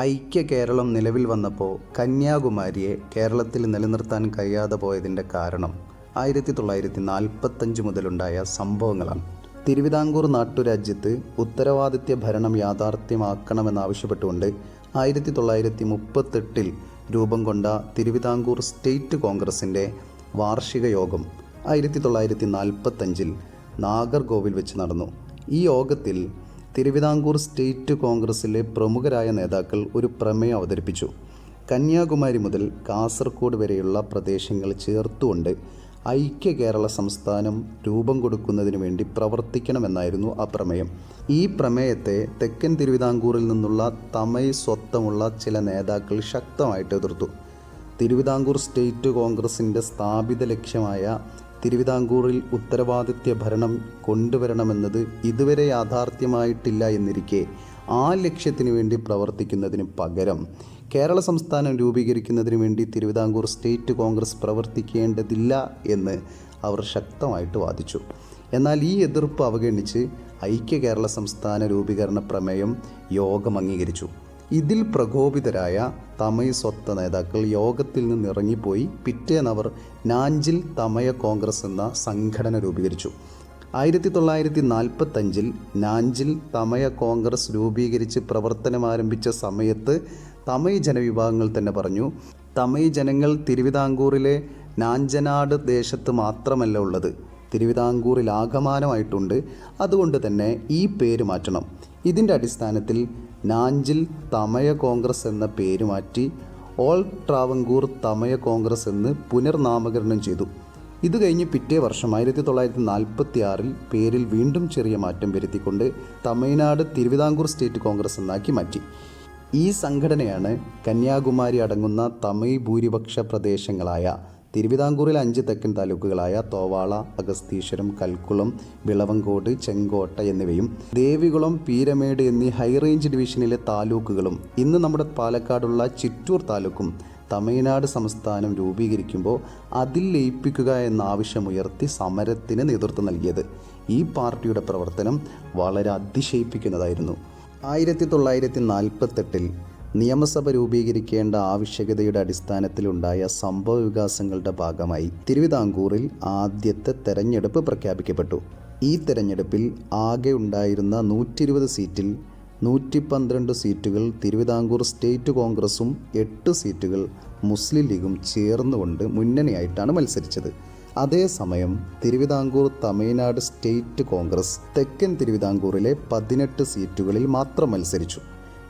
ഐക്യ കേരളം നിലവിൽ വന്നപ്പോൾ കന്യാകുമാരിയെ കേരളത്തിൽ നിലനിർത്താൻ കഴിയാതെ പോയതിന്റെ കാരണം ആയിരത്തി തൊള്ളായിരത്തി നാൽപ്പത്തഞ്ച് മുതലുണ്ടായ സംഭവങ്ങളാണ്. തിരുവിതാംകൂർ നാട്ടുരാജ്യത്ത് ഉത്തരവാദിത്യ ഭരണം യാഥാർത്ഥ്യമാക്കണമെന്നാവശ്യപ്പെട്ടുകൊണ്ട് ആയിരത്തി തൊള്ളായിരത്തി മുപ്പത്തെട്ടിൽ രൂപം കൊണ്ട തിരുവിതാംകൂർ സ്റ്റേറ്റ് കോൺഗ്രസിന്റെ വാർഷിക യോഗം ആയിരത്തി തൊള്ളായിരത്തി നാൽപ്പത്തഞ്ചിൽ നാഗർകോവിൽ വെച്ച് നടന്നു. ഈ യോഗത്തിൽ തിരുവിതാംകൂർ സ്റ്റേറ്റ് കോൺഗ്രസിലെ പ്രമുഖരായ നേതാക്കൾ ഒരു പ്രമേയം അവതരിപ്പിച്ചു. കന്യാകുമാരി മുതൽ കാസർഗോഡ് വരെയുള്ള പ്രദേശങ്ങൾ ചേർത്തുകൊണ്ട് ഐക്യ കേരള സംസ്ഥാനം രൂപം കൊടുക്കുന്നതിന് വേണ്ടി പ്രവർത്തിക്കണമെന്നായിരുന്നു ആ പ്രമേയം. ഈ പ്രമേയത്തെ തെക്കൻ തിരുവിതാംകൂറിൽ നിന്നുള്ള തമൈ സ്വത്തമുള്ള ചില നേതാക്കൾ ശക്തമായിട്ട് എതിർത്തു. തിരുവിതാംകൂർ സ്റ്റേറ്റ് കോൺഗ്രസിന്റെ സ്ഥാപിത ലക്ഷ്യമായ തിരുവിതാംകൂറിൽ ഉത്തരവാദിത്യ ഭരണം കൊണ്ടുവരണമെന്നത് ഇതുവരെ യാഥാർത്ഥ്യമായിട്ടില്ല എന്നിരിക്കെ ആ ലക്ഷ്യത്തിനു വേണ്ടി പ്രവർത്തിക്കുന്നതിന് പകരം കേരള സംസ്ഥാനം രൂപീകരിക്കുന്നതിന് വേണ്ടി തിരുവിതാംകൂർ സ്റ്റേറ്റ് കോൺഗ്രസ് പ്രവർത്തിക്കേണ്ടതില്ല എന്ന് അവർ ശക്തമായിട്ട് വാദിച്ചു. എന്നാൽ ഈ എതിർപ്പ് അവഗണിച്ച് ഐക്യ കേരള സംസ്ഥാന രൂപീകരണ പ്രമേയം യോഗം അംഗീകരിച്ചു. ഇതിൽ പ്രകോപിതരായ തമയ സ്വത്ത നേതാക്കൾ യോഗത്തിൽ നിന്ന് ഇറങ്ങിപ്പോയി പിറ്റേന്നവർ നാഞ്ചിൽ തമയ കോൺഗ്രസ് എന്ന സംഘടന രൂപീകരിച്ചു. ആയിരത്തി തൊള്ളായിരത്തി നാൽപ്പത്തഞ്ചിൽ നാഞ്ചിൽ തമയ കോൺഗ്രസ് രൂപീകരിച്ച് പ്രവർത്തനം ആരംഭിച്ച സമയത്ത് തമയ ജനവിഭാഗങ്ങൾ തന്നെ പറഞ്ഞു തമയ ജനങ്ങൾ തിരുവിതാംകൂറിലെ നാഞ്ചനാട് ദേശത്ത് മാത്രമല്ല ഉള്ളത്. തിരുവിതാംകൂറിൽ ആകമാനമായിട്ടുണ്ട് അതുകൊണ്ട് തന്നെ ഈ പേര് മാറ്റണം. ഇതിന്റെ അടിസ്ഥാനത്തിൽ നാഞ്ചിൽ തമയ കോൺഗ്രസ് എന്ന പേര് മാറ്റി ഓൾ ട്രാവങ്കൂർ തമയ കോൺഗ്രസ് എന്ന് പുനർനാമകരണം ചെയ്തു. ഇത് കഴിഞ്ഞ് പിറ്റേ വർഷം ആയിരത്തി തൊള്ളായിരത്തി നാൽപ്പത്തി ആറിൽ പേരിൽ വീണ്ടും ചെറിയ മാറ്റം വരുത്തിക്കൊണ്ട് തമിഴ്നാട് തിരുവിതാംകൂർ സ്റ്റേറ്റ് കോൺഗ്രസ് എന്നാക്കി മാറ്റി. ഈ സംഘടനയാണ് കന്യാകുമാരി അടങ്ങുന്ന തമിഴ് ഭൂരിപക്ഷ പ്രദേശങ്ങളായ തിരുവിതാംകൂറിൽ അഞ്ച് തെക്കൻ താലൂക്കുകളായ തോവാള അഗസ്തീശ്വരം കൽക്കുളം വിളവങ്കോട് ചെങ്കോട്ട എന്നിവയും ദേവികുളം പീരമേട് എന്നീ ഹൈറേഞ്ച് ഡിവിഷനിലെ താലൂക്കുകളും ഇന്ന് നമ്മുടെ പാലക്കാടുള്ള ചിറ്റൂർ താലൂക്കും തമിഴ്നാട് സംസ്ഥാനം രൂപീകരിക്കുമ്പോൾ അതിൽ ലയിപ്പിക്കുക എന്ന ആവശ്യമുയർത്തി സമരത്തിന് നേതൃത്വം നൽകിയത് ഈ പാർട്ടിയുടെ പ്രവർത്തനം വളരെ അതിശയിപ്പിക്കുന്നതായിരുന്നു. ആയിരത്തി തൊള്ളായിരത്തി നാൽപ്പത്തെട്ടിൽ നിയമസഭ രൂപീകരിക്കേണ്ട ആവശ്യകതയുടെ അടിസ്ഥാനത്തിലുണ്ടായ സംഭവ വികാസങ്ങളുടെ ഭാഗമായി തിരുവിതാംകൂറിൽ ആദ്യത്തെ തെരഞ്ഞെടുപ്പ് പ്രഖ്യാപിക്കപ്പെട്ടു. ഈ തെരഞ്ഞെടുപ്പിൽ ആകെ ഉണ്ടായിരുന്ന നൂറ്റി ഇരുപത് സീറ്റിൽ നൂറ്റി പന്ത്രണ്ട് സീറ്റുകൾ തിരുവിതാംകൂർ സ്റ്റേറ്റ് കോൺഗ്രസും എട്ട് സീറ്റുകൾ മുസ്ലിം ലീഗും ചേർന്നുകൊണ്ട് മുന്നണിയായിട്ടാണ് മത്സരിച്ചത്. അതേസമയം തിരുവിതാംകൂർ തമിഴ്നാട് സ്റ്റേറ്റ് കോൺഗ്രസ് തെക്കൻ തിരുവിതാംകൂറിലെ പതിനെട്ട് സീറ്റുകളിൽ മാത്രം മത്സരിച്ചു.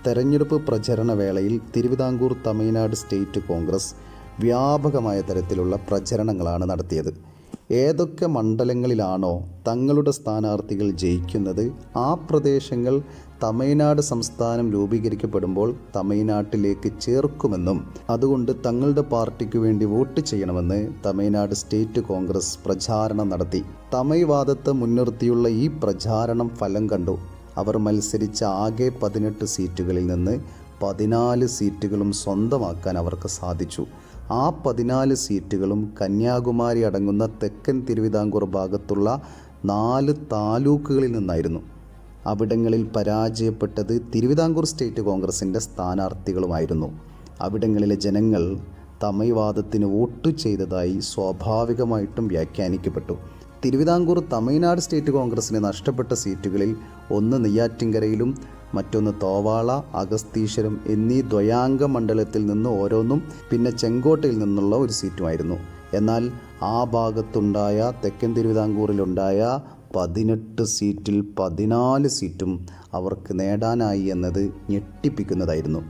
തെരഞ്ഞെടുപ്പ് പ്രചരണ വേളയിൽ തിരുവിതാംകൂർ തമിഴ്നാട് സ്റ്റേറ്റ് കോൺഗ്രസ് വ്യാപകമായ തരത്തിലുള്ള പ്രചരണങ്ങളാണ് നടത്തിയത്. ഏതൊക്കെ മണ്ഡലങ്ങളിലാണോ തങ്ങളുടെ സ്ഥാനാർത്ഥികൾ ജയിക്കുന്നത് ആ പ്രദേശങ്ങൾ തമിഴ്നാട് സംസ്ഥാനം രൂപീകരിക്കപ്പെടുമ്പോൾ തമിഴ്നാട്ടിലേക്ക് ചേർക്കുമെന്നും അതുകൊണ്ട് തങ്ങളുടെ പാർട്ടിക്ക് വേണ്ടി വോട്ട് ചെയ്യണമെന്ന് തമിഴ്നാട് സ്റ്റേറ്റ് കോൺഗ്രസ് പ്രചാരണം നടത്തി. തമിഴ് മുൻനിർത്തിയുള്ള ഈ പ്രചാരണം ഫലം കണ്ടു. അവർ മത്സരിച്ച ആകെ പതിനെട്ട് സീറ്റുകളിൽ നിന്ന് പതിനാല് സീറ്റുകളും സ്വന്തമാക്കാൻ അവർക്ക് സാധിച്ചു. ആ പതിനാല് സീറ്റുകളും കന്യാകുമാരി അടങ്ങുന്ന തെക്കൻ തിരുവിതാംകൂർ ഭാഗത്തുള്ള നാല് താലൂക്കുകളിൽ നിന്നായിരുന്നു. അവിടങ്ങളിൽ പരാജയപ്പെട്ടത് തിരുവിതാംകൂർ സ്റ്റേറ്റ് കോൺഗ്രസിന്റെ സ്ഥാനാർത്ഥികളുമായിരുന്നു. അവിടങ്ങളിലെ ജനങ്ങൾ തമൈവാദത്തിന് വോട്ട് ചെയ്തതായി സ്വാഭാവികമായിട്ടും വ്യാഖ്യാനിക്കപ്പെട്ടു. തിരുവിതാംകൂർ തമിഴ്നാട് സ്റ്റേറ്റ് കോൺഗ്രസിന് നഷ്ടപ്പെട്ട സീറ്റുകളിൽ ഒന്ന് നെയ്യാറ്റിൻകരയിലും മറ്റൊന്ന് തോവാള അഗസ്തീശ്വരം എന്നീ ദ്വയാംഗ മണ്ഡലത്തിൽ നിന്ന് ഓരോന്നും പിന്നെ ചെങ്കോട്ടയിൽ നിന്നുള്ള ഒരു സീറ്റുമായിരുന്നു. എന്നാൽ ആ ഭാഗത്തുണ്ടായ തെക്കൻ തിരുവിതാംകൂറിലുണ്ടായ പതിനെട്ട് സീറ്റിൽ പതിനാല് സീറ്റും അവർക്ക് നേടാനായി എന്നത് ഞെട്ടിപ്പിക്കുന്നതായിരുന്നു.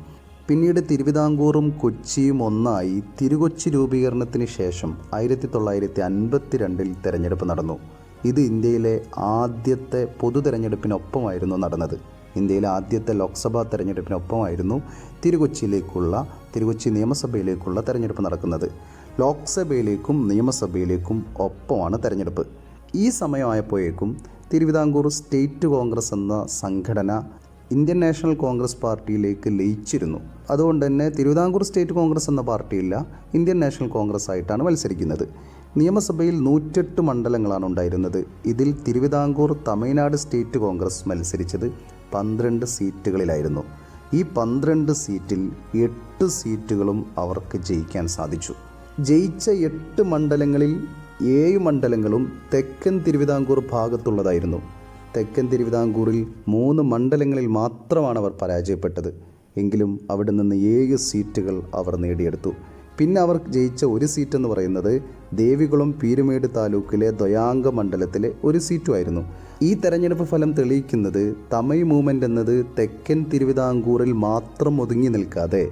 പിന്നീട് തിരുവിതാംകൂറും കൊച്ചിയും ഒന്നായി തിരുകൊച്ചി രൂപീകരണത്തിന് ശേഷം ആയിരത്തി തൊള്ളായിരത്തി അൻപത്തി രണ്ടിൽ തെരഞ്ഞെടുപ്പ് നടന്നു. ഇത് ഇന്ത്യയിലെ ആദ്യത്തെ പൊതു തെരഞ്ഞെടുപ്പിനൊപ്പമായിരുന്നു നടന്നത്. ഇന്ത്യയിലെ ആദ്യത്തെ ലോക്സഭാ തെരഞ്ഞെടുപ്പിനൊപ്പമായിരുന്നു തിരുകൊച്ചിയിലേക്കുള്ള തിരുകൊച്ചി നിയമസഭയിലേക്കുള്ള തെരഞ്ഞെടുപ്പ് നടക്കുന്നത്. ലോക്സഭയിലേക്കും നിയമസഭയിലേക്കും ഒപ്പമാണ് തെരഞ്ഞെടുപ്പ്. ഈ സമയമായപ്പോഴേക്കും തിരുവിതാംകൂർ സ്റ്റേറ്റ് കോൺഗ്രസ് എന്ന സംഘടന ഇന്ത്യൻ നാഷണൽ കോൺഗ്രസ് പാർട്ടിയിലേക്ക് ലയിച്ചിരുന്നു. അതുകൊണ്ട് തന്നെ തിരുവിതാംകൂർ സ്റ്റേറ്റ് കോൺഗ്രസ് എന്ന പാർട്ടിയില്ല ഇന്ത്യൻ നാഷണൽ കോൺഗ്രസ് ആയിട്ടാണ് മത്സരിക്കുന്നത്. നിയമസഭയിൽ നൂറ്റെട്ട് മണ്ഡലങ്ങളാണ് ഉണ്ടായിരുന്നത്. ഇതിൽ തിരുവിതാംകൂർ തമിഴ്നാട് സ്റ്റേറ്റ് കോൺഗ്രസ് മത്സരിച്ചത് പന്ത്രണ്ട് സീറ്റുകളിലായിരുന്നു. ഈ പന്ത്രണ്ട് സീറ്റിൽ എട്ട് സീറ്റുകളും അവർക്ക് ജയിക്കാൻ സാധിച്ചു. ജയിച്ച എട്ട് മണ്ഡലങ്ങളിൽ ഏഴ് മണ്ഡലങ്ങളും തെക്കൻ തിരുവിതാംകൂർ ഭാഗത്തുള്ളതായിരുന്നു. തെക്കൻ തിരുവിതാംകൂറിൽ മൂന്ന് മണ്ഡലങ്ങളിൽ മാത്രമാണ് അവർ പരാജയപ്പെട്ടത്. എങ്കിലും അവിടെ നിന്ന് ഏഴ് സീറ്റുകൾ അവർ നേടിയെടുത്തു. പിന്നെ അവർ ജയിച്ച ഒരു സീറ്റ് എന്ന് പറയുന്നത് ദേവികുളം പീരുമേട് താലൂക്കിലെ ദ്വയാംഗ മണ്ഡലത്തിലെ ഒരു സീറ്റുമായിരുന്നു. ഈ തെരഞ്ഞെടുപ്പ് ഫലം തെളിയിക്കുന്നത് തമൈ മൂവ്മെന്റ് എന്നത് തെക്കൻ തിരുവിതാംകൂറിൽ മാത്രം ഒതുങ്ങി നിൽക്കാതെ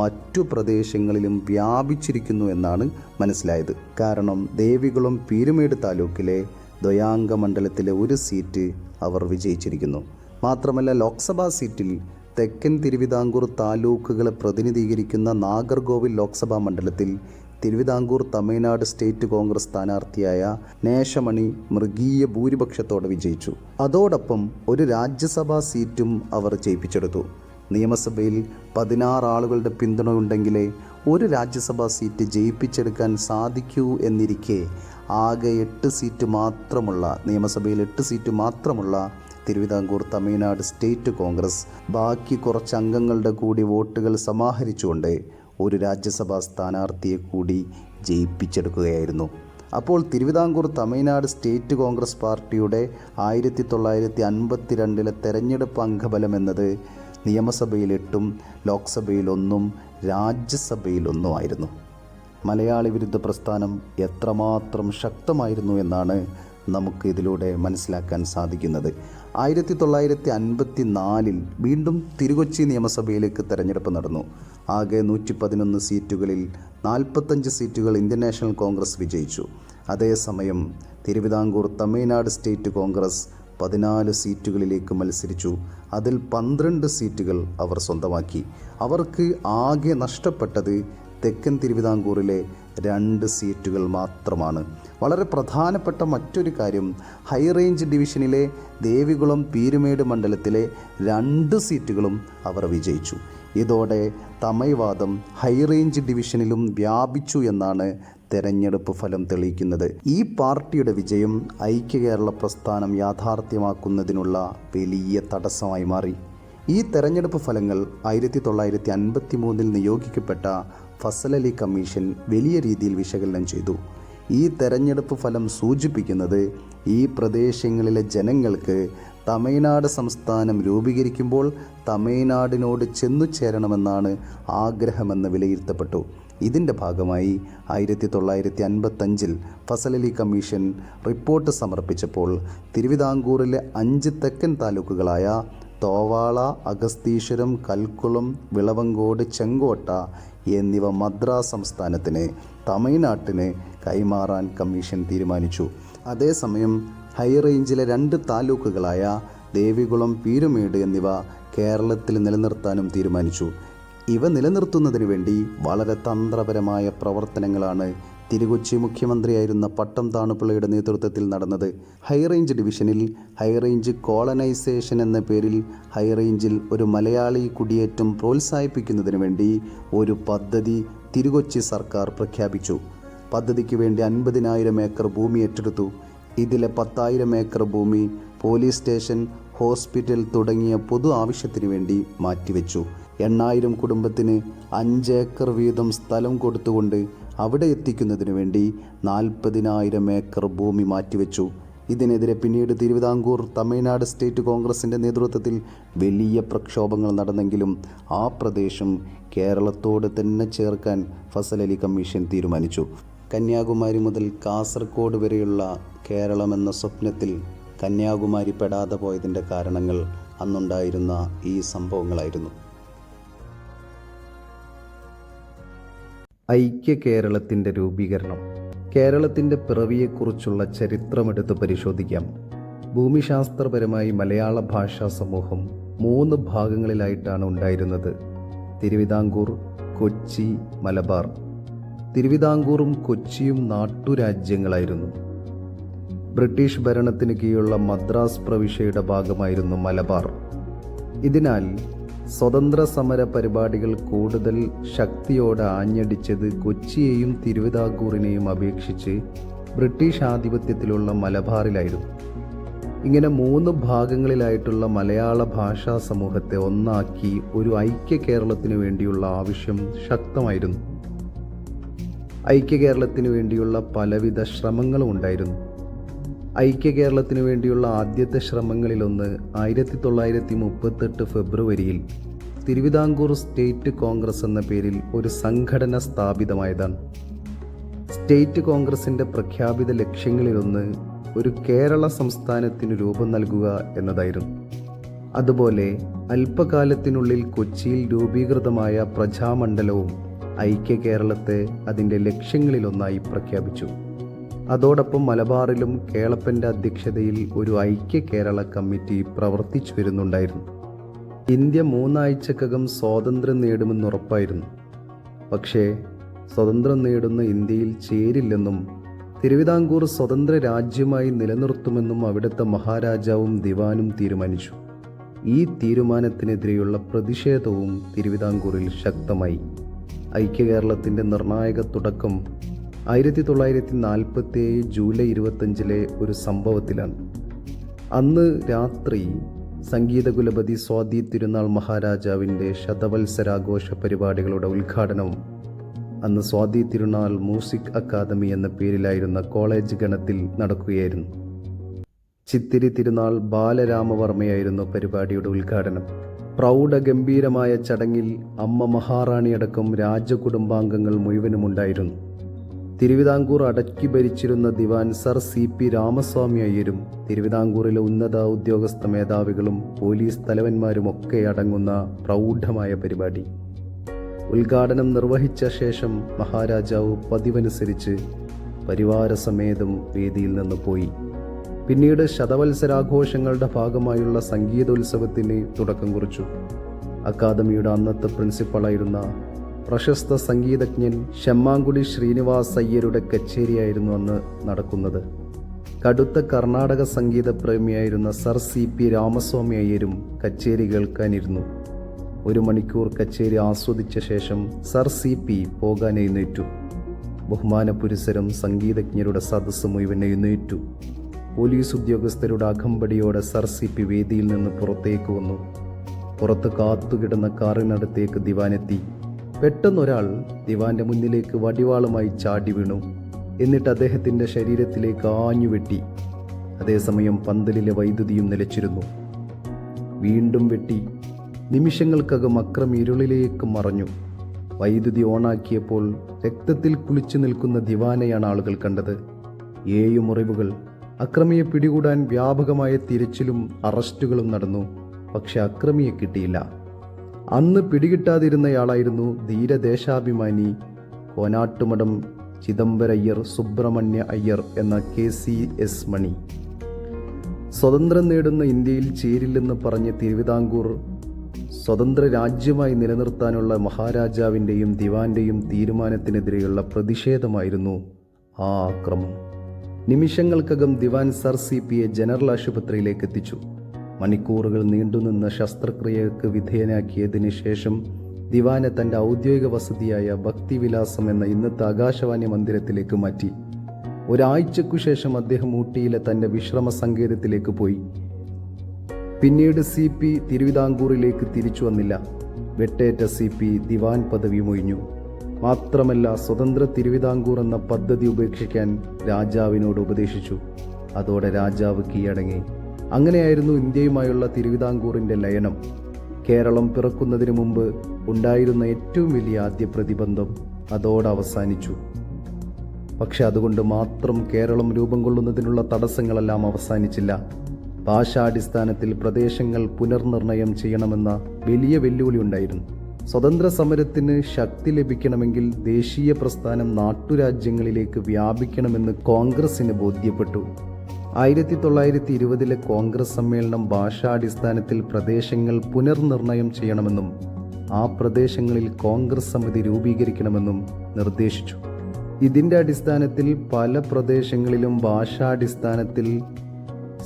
മറ്റു പ്രദേശങ്ങളിലും വ്യാപിച്ചിരിക്കുന്നു എന്നാണ് മനസ്സിലായത്. കാരണം ദേവികുളം പീരുമേട് താലൂക്കിലെ ദ്വയാംഗ മണ്ഡലത്തിലെ ഒരു സീറ്റ് അവർ വിജയിച്ചിരിക്കുന്നു. മാത്രമല്ല ലോക്സഭാ സീറ്റിൽ തെക്കൻ തിരുവിതാംകൂർ താലൂക്കുകളെ പ്രതിനിധീകരിക്കുന്ന നാഗർകോവിൽ ലോക്സഭാ മണ്ഡലത്തിൽ തിരുവിതാംകൂർ തമിഴ്നാട് സ്റ്റേറ്റ് കോൺഗ്രസ് സ്ഥാനാർത്ഥിയായ നേശമണി മൃഗീയ ഭൂരിപക്ഷത്തോടെ വിജയിച്ചു. അതോടൊപ്പം ഒരു രാജ്യസഭാ സീറ്റും അവർ ജയിപ്പിച്ചെടുത്തു. നിയമസഭയിൽ പതിനാറ് ആളുകളുടെ പിന്തുണ ഉണ്ടെങ്കിലേ ഒരു രാജ്യസഭാ സീറ്റ് ജയിപ്പിച്ചെടുക്കാൻ സാധിക്കൂ എന്നിരിക്കെ ആകെ എട്ട് സീറ്റ് മാത്രമുള്ള നിയമസഭയിൽ എട്ട് സീറ്റ് മാത്രമുള്ള തിരുവിതാംകൂർ തമിഴ്നാട് സ്റ്റേറ്റ് കോൺഗ്രസ്. ബാക്കി കുറച്ച് അംഗങ്ങളുടെ കൂടി വോട്ടുകൾ സമാഹരിച്ചുകൊണ്ട് ഒരു രാജ്യസഭാ സ്ഥാനാർത്ഥിയെ കൂടി ജയിപ്പിച്ചെടുക്കുകയായിരുന്നു. അപ്പോൾ തിരുവിതാംകൂർ തമിഴ്നാട് സ്റ്റേറ്റ് കോൺഗ്രസ് പാർട്ടിയുടെ ആയിരത്തി തൊള്ളായിരത്തി അൻപത്തി രണ്ടിലെ തെരഞ്ഞെടുപ്പ് അംഗബലം എന്നത് നിയമസഭയിൽ എട്ടും രാജ്യസഭയിൽ ഒന്നുമായിരുന്നു മലയാളി വിരുദ്ധ പ്രസ്ഥാനം എത്രമാത്രം ശക്തമായിരുന്നു എന്നാണ് നമുക്ക് ഇതിലൂടെ മനസ്സിലാക്കാൻ സാധിക്കുന്നത്. ആയിരത്തി തൊള്ളായിരത്തി അൻപത്തി നാലിൽ വീണ്ടും തിരുകൊച്ചി നിയമസഭയിലേക്ക് തെരഞ്ഞെടുപ്പ് നടന്നു. ആകെ നൂറ്റി പതിനൊന്ന് സീറ്റുകളിൽ നാൽപ്പത്തഞ്ച് സീറ്റുകൾ ഇന്ത്യൻ നാഷണൽ കോൺഗ്രസ് വിജയിച്ചു. അതേസമയം തിരുവിതാംകൂർ തമിഴ്നാട് സ്റ്റേറ്റ് കോൺഗ്രസ് പതിനാല് സീറ്റുകളിലേക്ക് മത്സരിച്ചു. അതിൽ പന്ത്രണ്ട് സീറ്റുകൾ അവർ സ്വന്തമാക്കി. അവർക്ക് ആകെ നഷ്ടപ്പെട്ടത് തെക്കൻ തിരുവിതാംകൂറിലെ രണ്ട് സീറ്റുകൾ മാത്രമാണ്. വളരെ പ്രധാനപ്പെട്ട മറ്റൊരു കാര്യം ഹൈ റേഞ്ച് ഡിവിഷനിലെ ദേവികുളം പീരുമേട് മണ്ഡലത്തിലെ രണ്ട് സീറ്റുകളും അവർ വിജയിച്ചു. ഇതോടെ തമൈവാദം ഹൈ റേഞ്ച് ഡിവിഷനിലും വ്യാപിച്ചു എന്നാണ് തെരഞ്ഞെടുപ്പ് ഫലം തെളിയിക്കുന്നത്. ഈ പാർട്ടിയുടെ വിജയം ഐക്യ കേരള പ്രസ്ഥാനം യാഥാർത്ഥ്യമാക്കുന്നതിനുള്ള വലിയ തടസ്സമായി മാറി. ഈ തെരഞ്ഞെടുപ്പ് ഫലങ്ങൾ ആയിരത്തി തൊള്ളായിരത്തി അൻപത്തി മൂന്നിൽ നിയോഗിക്കപ്പെട്ട ഫസലലി കമ്മീഷൻ വലിയ രീതിയിൽ വിശകലനം ചെയ്തു. ഈ തെരഞ്ഞെടുപ്പ് ഫലം സൂചിപ്പിക്കുന്നത് ഈ പ്രദേശങ്ങളിലെ ജനങ്ങൾക്ക് തമിഴ്നാട് സംസ്ഥാനം രൂപീകരിക്കുമ്പോൾ തമിഴ്നാടിനോട് ചെന്നു ചേരണമെന്നാണ് ആഗ്രഹമെന്ന് വിലയിരുത്തപ്പെട്ടു. ഇതിന്റെ ഭാഗമായി ആയിരത്തി തൊള്ളായിരത്തി അൻപത്തഞ്ചിൽ ഫസലലി കമ്മീഷൻ റിപ്പോർട്ട് സമർപ്പിച്ചപ്പോൾ തിരുവിതാംകൂറിലെ അഞ്ച് തെക്കൻ താലൂക്കുകളായ തോവാള അഗസ്തീശ്വരം കൽക്കുളം വിളവങ്കോട് ചെങ്കോട്ട എന്നിവ മദ്രാസ് സംസ്ഥാനത്തിന് തമിഴ്നാട്ടിന് കൈമാറാൻ കമ്മീഷൻ തീരുമാനിച്ചു. അതേസമയം ഹൈ റേഞ്ചിലെ രണ്ട് താലൂക്കുകളായ ദേവികുളം പീരുമേട് എന്നിവ കേരളത്തിൽ നിലനിർത്താനും തീരുമാനിച്ചു. ഇവ നിലനിർത്തുന്നതിന് വേണ്ടി വളരെ തന്ത്രപരമായ പ്രവർത്തനങ്ങളാണ് തിരുകൊച്ചി മുഖ്യമന്ത്രിയായിരുന്ന പട്ടം താണുപിള്ളയുടെ നേതൃത്വത്തിൽ നടന്നത്. ഹൈറേഞ്ച് ഡിവിഷനിൽ ഹൈറേഞ്ച് കോളനൈസേഷൻ എന്ന പേരിൽ ഹൈറേഞ്ചിൽ ഒരു മലയാളി കുടിയേറ്റം പ്രോത്സാഹിപ്പിക്കുന്നതിന് വേണ്ടി ഒരു പദ്ധതി തിരുകൊച്ചി സർക്കാർ പ്രഖ്യാപിച്ചു. പദ്ധതിക്ക് വേണ്ടി അൻപതിനായിരം ഏക്കർ ഭൂമി ഏറ്റെടുത്തു. ഇതിലെ പത്തായിരം ഏക്കർ ഭൂമി പോലീസ് സ്റ്റേഷൻ ഹോസ്പിറ്റൽ തുടങ്ങിയ പൊതു ആവശ്യത്തിന് വേണ്ടി മാറ്റിവെച്ചു. എണ്ണായിരം കുടുംബത്തിന് അഞ്ച് ഏക്കർ വീതം സ്ഥലം കൊടുത്തുകൊണ്ട് അവിടെ എത്തിക്കുന്നതിന് വേണ്ടി നാൽപ്പതിനായിരം ഏക്കർ ഭൂമി മാറ്റിവെച്ചു. ഇതിനെതിരെ പിന്നീട് തിരുവിതാംകൂർ തമിഴ്നാട് സ്റ്റേറ്റ് കോൺഗ്രസിന്റെ നേതൃത്വത്തിൽ വലിയ പ്രക്ഷോഭങ്ങൾ നടന്നെങ്കിലും ആ പ്രദേശം കേരളത്തോട് തന്നെ ചേർക്കാൻ ഫസൽ അലി കമ്മീഷൻ തീരുമാനിച്ചു. കന്യാകുമാരി മുതൽ കാസർഗോഡ് വരെയുള്ള കേരളമെന്ന സ്വപ്നത്തിൽ കന്യാകുമാരി പെടാതെ പോയതിന്റെ കാരണങ്ങൾ അന്നുണ്ടായിരുന്ന ഈ സംഭവങ്ങളായിരുന്നു. ഐക്യ കേരളത്തിന്റെ രൂപീകരണം. കേരളത്തിന്റെ പിറവിയെക്കുറിച്ചുള്ള ചരിത്രമെടുത്ത് പരിശോധിക്കാം. ഭൂമിശാസ്ത്രപരമായി മലയാള ഭാഷാ സമൂഹം മൂന്ന് ഭാഗങ്ങളിലായിട്ടാണ് ഉണ്ടായിരുന്നത്. തിരുവിതാംകൂർ കൊച്ചി മലബാർ. തിരുവിതാംകൂറും കൊച്ചിയും നാട്ടുരാജ്യങ്ങളായിരുന്നു ബ്രിട്ടീഷ് ഭരണത്തിന് കീഴുള്ള മദ്രാസ് പ്രവിശ്യയുടെ ഭാഗമായിരുന്നു മലബാർ. ഇതിനാൽ സ്വതന്ത്ര സമര പരിപാടികൾ കൂടുതൽ ശക്തിയോടെ ആഞ്ഞടിച്ചത് കൊച്ചിയെയും തിരുവിതാംകൂറിനെയും അപേക്ഷിച്ച് ബ്രിട്ടീഷ് ആധിപത്യത്തിലുള്ള മലബാറിലായിരുന്നു. ഇങ്ങനെ മൂന്ന് ഭാഗങ്ങളിലായിട്ടുള്ള മലയാള ഭാഷാ സമൂഹത്തെ ഒന്നാക്കി ഒരു ഐക്യ കേരളത്തിനു വേണ്ടിയുള്ള ആവശ്യം ശക്തമായിരുന്നു. ഐക്യ കേരളത്തിനു വേണ്ടിയുള്ള പലവിധ ശ്രമങ്ങളും ഉണ്ടായിരുന്നു. ഐക്യ കേരളത്തിന് വേണ്ടിയുള്ള ആദ്യത്തെ ശ്രമങ്ങളിലൊന്ന് ആയിരത്തി തൊള്ളായിരത്തി മുപ്പത്തെട്ട് ഫെബ്രുവരിയിൽ തിരുവിതാംകൂർ സ്റ്റേറ്റ് കോൺഗ്രസ് എന്ന പേരിൽ ഒരു സംഘടന സ്ഥാപിതമായതാണ്. സ്റ്റേറ്റ് കോൺഗ്രസിന്റെ പ്രഖ്യാപിത ലക്ഷ്യങ്ങളിലൊന്ന് ഒരു കേരള സംസ്ഥാനത്തിന് രൂപം നൽകുക എന്നതായിരുന്നു. അതുപോലെ അല്പകാലത്തിനുള്ളിൽ കൊച്ചിയിൽ രൂപീകൃതമായ പ്രജാമണ്ഡലവും ഐക്യ കേരളത്തെ അതിന്റെ ലക്ഷ്യങ്ങളിലൊന്നായി പ്രഖ്യാപിച്ചു. അതോടൊപ്പം മലബാറിലും കേളപ്പന്റെ അധ്യക്ഷതയിൽ ഒരു ഐക്യ കേരള കമ്മിറ്റി പ്രവർത്തിച്ചു വരുന്നുണ്ടായിരുന്നു. ഇന്ത്യ മൂന്നാഴ്ചക്കകം സ്വാതന്ത്ര്യം നേടുമെന്നുറപ്പായിരുന്നു പക്ഷേ സ്വതന്ത്രം നേടുന്ന ഇന്ത്യയിൽ ചേരില്ലെന്നും തിരുവിതാംകൂർ സ്വതന്ത്ര രാജ്യമായി നിലനിർത്തുമെന്നും അവിടുത്തെ മഹാരാജാവും ദിവാനും തീരുമാനിച്ചു. ഈ തീരുമാനത്തിനെതിരെയുള്ള പ്രതിഷേധവും തിരുവിതാംകൂറിൽ ശക്തമായി. ഐക്യകേരളത്തിന്റെ നിർണായക തുടക്കം ആയിരത്തി തൊള്ളായിരത്തി നാൽപ്പത്തി ഏഴ് ജൂലൈ ഇരുപത്തഞ്ചിലെ ഒരു സംഭവത്തിലാണ്. അന്ന് രാത്രി സംഗീതകുലപതി സ്വാതി തിരുനാൾ മഹാരാജാവിന്റെ ശതവത്സരാഘോഷ പരിപാടികളുടെ ഉദ്ഘാടനം അന്ന് സ്വാതി തിരുനാൾ മ്യൂസിക് അക്കാദമി എന്ന പേരിലായിരുന്ന കോളേജ് ഗണത്തിൽ നടക്കുകയായിരുന്നു. ചിത്തിരി തിരുനാൾ ബാലരാമവർമ്മയായിരുന്നു പരിപാടിയുടെ ഉദ്ഘാടനം. പ്രൗഢഗംഭീരമായ ചടങ്ങിൽ അമ്മ മഹാറാണിയടക്കം രാജകുടുംബാംഗങ്ങൾ മുഴുവനുമുണ്ടായിരുന്നു. തിരുവിതാംകൂർ അടക്കി ഭരിച്ചിരുന്ന ദിവാൻ സർ സി പി രാമസ്വാമി അയ്യരും തിരുവിതാംകൂറിലെ ഉന്നത ഉദ്യോഗസ്ഥ മേധാവികളും പോലീസ് തലവന്മാരുമൊക്കെ അടങ്ങുന്ന പ്രൗഢമായ പരിപാടി. ഉദ്ഘാടനം നിർവഹിച്ച ശേഷം മഹാരാജാവ് പതിവനുസരിച്ച് പരിവാരസമേതം വേദിയിൽ നിന്ന് പോയി. പിന്നീട് ശതവത്സരാഘോഷങ്ങളുടെ ഭാഗമായുള്ള സംഗീതോത്സവത്തിന് തുടക്കം കുറിച്ചു. അക്കാദമിയുടെ അന്നത്തെ പ്രിൻസിപ്പളായിരുന്ന പ്രശസ്ത സംഗീതജ്ഞൻ ഷമ്മാങ്കുടി ശ്രീനിവാസ് അയ്യരുടെ കച്ചേരിയായിരുന്നു അന്ന് നടക്കുന്നത്. കടുത്ത കർണാടക സംഗീത പ്രേമിയായിരുന്ന സർ സി പി രാമസ്വാമി അയ്യരും കച്ചേരി കേൾക്കാനിരുന്നു. ഒരു മണിക്കൂർ കച്ചേരി ആസ്വദിച്ച ശേഷം സർ സി പി പോകാൻ എഴുന്നേറ്റു. ബഹുമാന പുരുഷരും സംഗീതജ്ഞരുടെ സദസ്സ് മുഴുവൻ എഴുന്നേറ്റു. പോലീസ് ഉദ്യോഗസ്ഥരുടെ അകമ്പടിയോടെ സർ സി പി വേദിയിൽ നിന്ന് പുറത്തേക്ക് വന്നു. പുറത്ത് കാത്തുകിടന്ന കാറിനടുത്തേക്ക് ദിവാനെത്തി. പെട്ടെന്നൊരാൾ ദിവാന്റെ മുന്നിലേക്ക് വടിവാളുമായി ചാടി വീണു. എന്നിട്ട് അദ്ദേഹത്തിന്റെ ശരീരത്തിലേക്ക് ആഞ്ഞു വെട്ടി. അതേസമയം പന്തലിലെ വൈദ്യുതിയും നിലച്ചിരുന്നു. വീണ്ടും വെട്ടി. നിമിഷങ്ങൾക്കകം അക്രം ഇരുളിലേക്ക് മറഞ്ഞു. വൈദ്യുതി ഓണാക്കിയപ്പോൾ രക്തത്തിൽ കുളിച്ചു നിൽക്കുന്ന ദിവാനെയാണ് ആളുകൾ കണ്ടത്. ഏഴു മുറിവുകൾ. അക്രമിയെ പിടികൂടാൻ വ്യാപകമായ തിരച്ചിലും അറസ്റ്റുകളും നടന്നു. പക്ഷെ അക്രമിയെ കിട്ടിയില്ല. അന്ന് പിടികിട്ടാതിരുന്നയാളായിരുന്നു ധീരദേശാഭിമാനി. കോനാട്ടുമഠം ചിദംബരയ്യർ സുബ്രഹ്മണ്യ അയ്യർ എന്ന കെ സി എസ് മണി. സ്വതന്ത്രം നേടുന്ന ഇന്ത്യയിൽ ചേരില്ലെന്ന് പറഞ്ഞ് തിരുവിതാംകൂർ സ്വതന്ത്ര രാജ്യമായി നിലനിർത്താനുള്ള മഹാരാജാവിന്റെയും ദിവാന്റെയും തീരുമാനത്തിനെതിരെയുള്ള പ്രതിഷേധമായിരുന്നു ആ ആക്രമം. നിമിഷങ്ങൾക്കകം ദിവാൻ സർ സി പിയെ ജനറൽ ആശുപത്രിയിലേക്ക് എത്തിച്ചു മണിക്കൂറുകൾ നീണ്ടുനിന്ന ശസ്ത്രക്രിയക്ക് വിധേയനാക്കിയതിന് ശേഷം ദിവാനെ തന്റെ ഔദ്യോഗിക വസതിയായ ഭക്തിവിലാസം എന്ന ഇന്നത്തെ ആകാശവാണി മന്ദിരത്തിലേക്ക് മാറ്റി. ഒരാഴ്ചക്കു ശേഷം അദ്ദേഹം ഊട്ടിയിലെ തന്റെ വിശ്രമ സങ്കേതത്തിലേക്ക് പോയി. പിന്നീട് സി പി തിരുവിതാംകൂറിലേക്ക് തിരിച്ചു വന്നില്ല. വെട്ടേറ്റ സി പി ദിവാൻ പദവി മൊഴിഞ്ഞു. മാത്രമല്ല സ്വതന്ത്ര തിരുവിതാംകൂർ എന്ന പദ്ധതി ഉപേക്ഷിക്കാൻ രാജാവിനോട് ഉപദേശിച്ചു. അതോടെ രാജാവ് കീഴടങ്ങി. അങ്ങനെയായിരുന്നു ഇന്ത്യയുമായുള്ള തിരുവിതാംകൂറിന്റെ ലയനം. കേരളം പിറക്കുന്നതിന് മുമ്പ് ഉണ്ടായിരുന്ന ഏറ്റവും വലിയ ആദ്യ പ്രതിബന്ധം അതോടെ അവസാനിച്ചു. പക്ഷെ അതുകൊണ്ട് മാത്രം കേരളം രൂപം കൊള്ളുന്നതിനുള്ള തടസ്സങ്ങളെല്ലാം അവസാനിച്ചില്ല. ഭാഷാടിസ്ഥാനത്തിൽ പ്രദേശങ്ങൾ പുനർനിർണയം ചെയ്യണമെന്ന വലിയ വെല്ലുവിളി ഉണ്ടായിരുന്നു. സ്വതന്ത്ര സമരത്തിന് ശക്തി ലഭിക്കണമെങ്കിൽ ദേശീയ പ്രസ്ഥാനം നാട്ടുരാജ്യങ്ങളിലേക്ക് വ്യാപിക്കണമെന്ന് കോൺഗ്രസിന് ബോധ്യപ്പെട്ടു. ആയിരത്തി തൊള്ളായിരത്തി ഇരുപതിലെ കോൺഗ്രസ് സമ്മേളനം ഭാഷാടിസ്ഥാനത്തിൽ പ്രദേശങ്ങൾ പുനർനിർണയം ചെയ്യണമെന്നും ആ പ്രദേശങ്ങളിൽ കോൺഗ്രസ് സമിതി രൂപീകരിക്കണമെന്നും നിർദ്ദേശിച്ചു. ഇതിന്റെ അടിസ്ഥാനത്തിൽ പല പ്രദേശങ്ങളിലും ഭാഷാടിസ്ഥാനത്തിൽ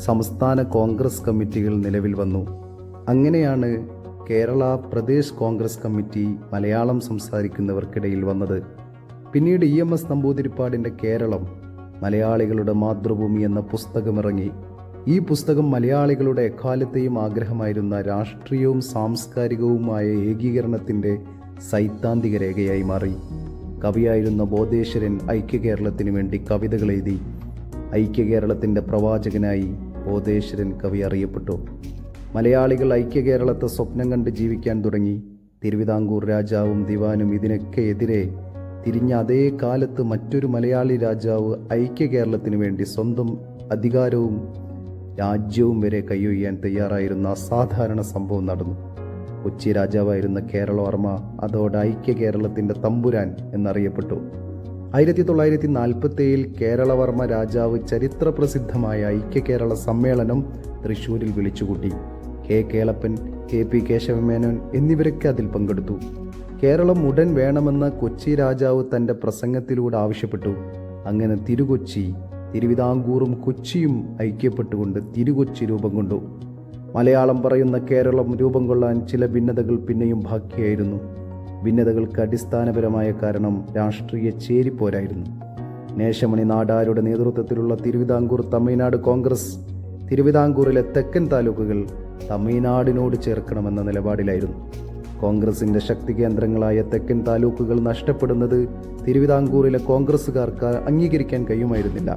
സംസ്ഥാന കോൺഗ്രസ് കമ്മിറ്റികൾ നിലവിൽ വന്നു. അങ്ങനെയാണ് കേരള പ്രദേശ് കോൺഗ്രസ് കമ്മിറ്റി മലയാളം സംസാരിക്കുന്നവർക്കിടയിൽ വന്നത്. പിന്നീട് ഇ എം എസ് നമ്പൂതിരിപ്പാടിന്റെ കേരളം മലയാളികളുടെ മാതൃഭൂമി എന്ന പുസ്തകമിറങ്ങി. ഈ പുസ്തകം മലയാളികളുടെ എക്കാലത്തെയും ആഗ്രഹമായിരുന്ന രാഷ്ട്രീയവും സാംസ്കാരികവുമായ ഏകീകരണത്തിന്റെ സൈദ്ധാന്തിക രേഖയായി മാറി. കവിയായിരുന്ന ബോധേശ്വരൻ ഐക്യ കേരളത്തിനു വേണ്ടി കവിതകൾ എഴുതി. ഐക്യ കേരളത്തിന്റെ പ്രവാചകനായി ബോധേശ്വരൻ കവി അറിയപ്പെട്ടു. മലയാളികൾ ഐക്യ കേരളത്തെ സ്വപ്നം കണ്ട് ജീവിക്കാൻ തുടങ്ങി. തിരുവിതാംകൂർ രാജാവും ദിവാനും ഇതിനൊക്കെ എതിരെ തിരിഞ്ഞ അതേ കാലത്ത് മറ്റൊരു മലയാളി രാജാവ് ഐക്യ കേരളത്തിനു വേണ്ടി സ്വന്തം അധികാരവും രാജ്യവും വരെ കൈയൊയ്യാൻ തയ്യാറായിരുന്ന അസാധാരണ സംഭവം നടന്നു. കൊച്ചി രാജാവായിരുന്ന കേരളവർമ്മ അതോടെ ഐക്യ കേരളത്തിന്റെ തമ്പുരാൻ എന്നറിയപ്പെട്ടു. ആയിരത്തി തൊള്ളായിരത്തി നാൽപ്പത്തേഴിൽ കേരളവർമ്മ രാജാവ് ചരിത്രപ്രസിദ്ധമായ ഐക്യ കേരള സമ്മേളനം തൃശൂരിൽ വിളിച്ചുകൂട്ടി. K. Kelappan K. P. Kesava Menon എന്നിവരൊക്കെ അതിൽ പങ്കെടുത്തു. കേരളം ഉടൻ വേണമെന്ന് കൊച്ചി രാജാവ് തന്റെ പ്രസംഗത്തിലൂടെ ആവശ്യപ്പെട്ടു. അങ്ങനെ തിരുകൊച്ചി തിരുവിതാംകൂറും കൊച്ചിയും ഐക്യപ്പെട്ടുകൊണ്ട് തിരുകൊച്ചി രൂപം കൊണ്ടു. മലയാളം പറയുന്ന കേരളം രൂപം കൊള്ളാൻ ചില ഭിന്നതകൾ പിന്നെയും ബാക്കിയായിരുന്നു. ഭിന്നതകൾക്ക് അടിസ്ഥാനപരമായ കാരണം രാഷ്ട്രീയ ചേരിപ്പോരായിരുന്നു. നേശമണി നാടാരുടെ നേതൃത്വത്തിലുള്ള തിരുവിതാംകൂർ തമിഴ്നാട് കോൺഗ്രസ് തിരുവിതാംകൂറിലെ തെക്കൻ താലൂക്കുകൾ തമിഴ്നാടിനോട് ചേർക്കണമെന്ന നിലപാടിലായിരുന്നു. കോൺഗ്രസിന്റെ ശക്തി കേന്ദ്രങ്ങളായ തെക്കൻ താലൂക്കുകൾ നഷ്ടപ്പെടുന്നത് തിരുവിതാംകൂറിലെ കോൺഗ്രസ്സുകാർക്ക് അംഗീകരിക്കാൻ കഴിയുമായിരുന്നില്ല.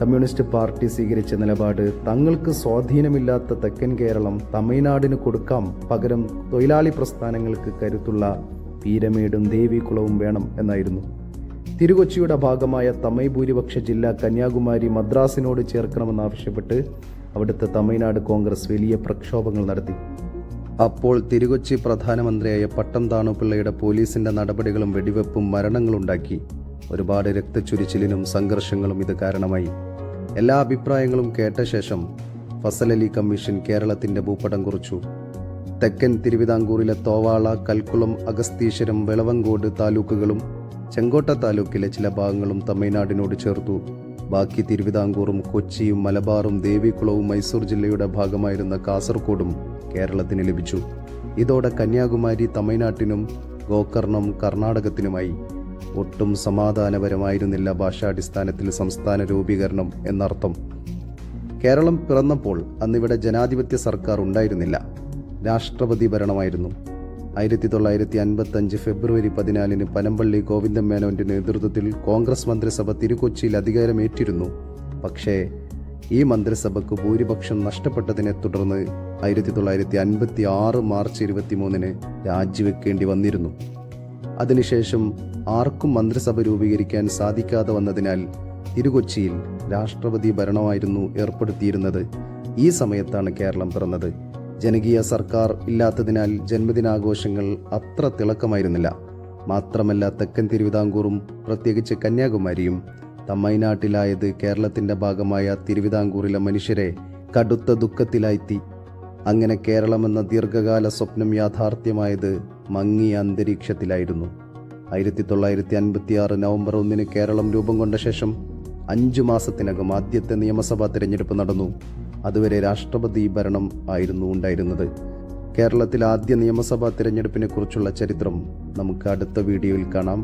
കമ്മ്യൂണിസ്റ്റ് പാർട്ടി സ്വീകരിച്ച നിലപാട് തങ്ങൾക്ക് സ്വാധീനമില്ലാത്ത തെക്കൻ കേരളം തമിഴ്നാടിന് കൊടുക്കാം പകരം തൊഴിലാളി പ്രസ്ഥാനങ്ങൾക്ക് കരുത്തുള്ള പീരമേടും ദേവികുളവും വേണം എന്നായിരുന്നു. തിരുകൊച്ചിയുടെ ഭാഗമായ തമിഴ് ഭൂരിപക്ഷ ജില്ല കന്യാകുമാരി മദ്രാസിനോട് ചേർക്കണമെന്നാവശ്യപ്പെട്ട് അവിടുത്തെ തമിഴ്നാട് കോൺഗ്രസ് വലിയ പ്രക്ഷോഭങ്ങൾ നടത്തി. അപ്പോൾ തിരുകൊച്ചി പ്രധാനമന്ത്രിയായ പട്ടം താണുപിള്ളയുടെ പോലീസിന്റെ നടപടികളും വെടിവെപ്പും മരണങ്ങളുണ്ടാക്കി. ഒരുപാട് രക്തച്ചുരിച്ചിലിനും സംഘർഷങ്ങളും ഇത് കാരണമായി. എല്ലാ അഭിപ്രായങ്ങളും കേട്ട ശേഷം ഫസൽ അലി കമ്മീഷൻ കേരളത്തിന്റെ ഭൂപടം കുറിച്ചു. തെക്കൻ തിരുവിതാംകൂറിലെ തോവാള കൽക്കുളം അഗസ്തീശ്വരം വിളവങ്കോട് താലൂക്കുകളും ചെങ്കോട്ട താലൂക്കിലെ ചില ഭാഗങ്ങളും തമിഴ്നാടിനോട് ചേർത്തു. ബാക്കി തിരുവിതാംകൂറും കൊച്ചിയും മലബാറും ദേവികുളവും മൈസൂർ ജില്ലയുടെ ഭാഗമായിരുന്ന കാസർഗോഡും കേരളത്തിന് ലഭിച്ചു. ഇതോടെ കന്യാകുമാരി തമിഴ്നാട്ടിനും ഗോകർണം കർണാടകത്തിനുമായി. ഒട്ടും സമാധാനപരമായിരുന്നില്ല ഭാഷാടിസ്ഥാനത്തിൽ സംസ്ഥാന രൂപീകരണം എന്നർത്ഥം. കേരളം പിറന്നപ്പോൾ അന്നിവിടെ ജനാധിപത്യ സർക്കാർ ഉണ്ടായിരുന്നില്ല. രാഷ്ട്രപതി ഭരണമായിരുന്നു. ആയിരത്തി തൊള്ളായിരത്തി അൻപത്തഞ്ച് ഫെബ്രുവരി പതിനാലിന് പനമ്പള്ളി ഗോവിന്ദൻ മേനോന്റെ നേതൃത്വത്തിൽ കോൺഗ്രസ് മന്ത്രിസഭ തിരുക്കൊച്ചിയിൽ അധികാരമേറ്റിരുന്നു. പക്ഷേ ഈ മന്ത്രിസഭയ്ക്ക് ഭൂരിപക്ഷം നഷ്ടപ്പെട്ടതിനെ തുടർന്ന് ആയിരത്തി തൊള്ളായിരത്തി അൻപത്തി ആറ് മാർച്ച് ഇരുപത്തിമൂന്നിന് രാജിവെക്കേണ്ടി വന്നിരുന്നു. അതിനുശേഷം ആർക്കും മന്ത്രിസഭ രൂപീകരിക്കാൻ സാധിക്കാതെ വന്നതിനാൽ തിരുകൊച്ചിയിൽ രാഷ്ട്രപതി ഭരണമായിരുന്നു ഏർപ്പെടുത്തിയിരുന്നത്. ഈ സമയത്താണ് കേരളം പിറന്നത്. ജനകീയ സർക്കാർ ഇല്ലാത്തതിനാൽ ജന്മദിനാഘോഷങ്ങൾ അത്ര തിളക്കമായിരുന്നില്ല. മാത്രമല്ല തെക്കൻ തിരുവിതാംകൂറും പ്രത്യേകിച്ച് കന്യാകുമാരിയും തമ്മൈനാട്ടിലായത് കേരളത്തിന്റെ ഭാഗമായ തിരുവിതാംകൂറിലെ മനുഷ്യരെ കടുത്ത ദുഃഖത്തിലായിത്തി അങ്ങനെ കേരളമെന്ന ദീർഘകാല സ്വപ്നം യാഥാർത്ഥ്യമായത് മങ്ങിയ അന്തരീക്ഷത്തിലായിരുന്നു. ആയിരത്തി തൊള്ളായിരത്തി അൻപത്തി ആറ് നവംബർ ഒന്നിന് കേരളം രൂപം കൊണ്ട ശേഷം അഞ്ചു മാസത്തിനകം ആദ്യത്തെ നിയമസഭാ തിരഞ്ഞെടുപ്പ് നടന്നു. അതുവരെ രാഷ്ട്രപതി ഭരണം ആയിരുന്നു ഉണ്ടായിരുന്നത്. കേരളത്തിൽ ആദ്യ നിയമസഭാ തിരഞ്ഞെടുപ്പിനെ കുറിച്ചുള്ള ചരിത്രം നമുക്ക് അടുത്ത വീഡിയോയിൽ കാണാം.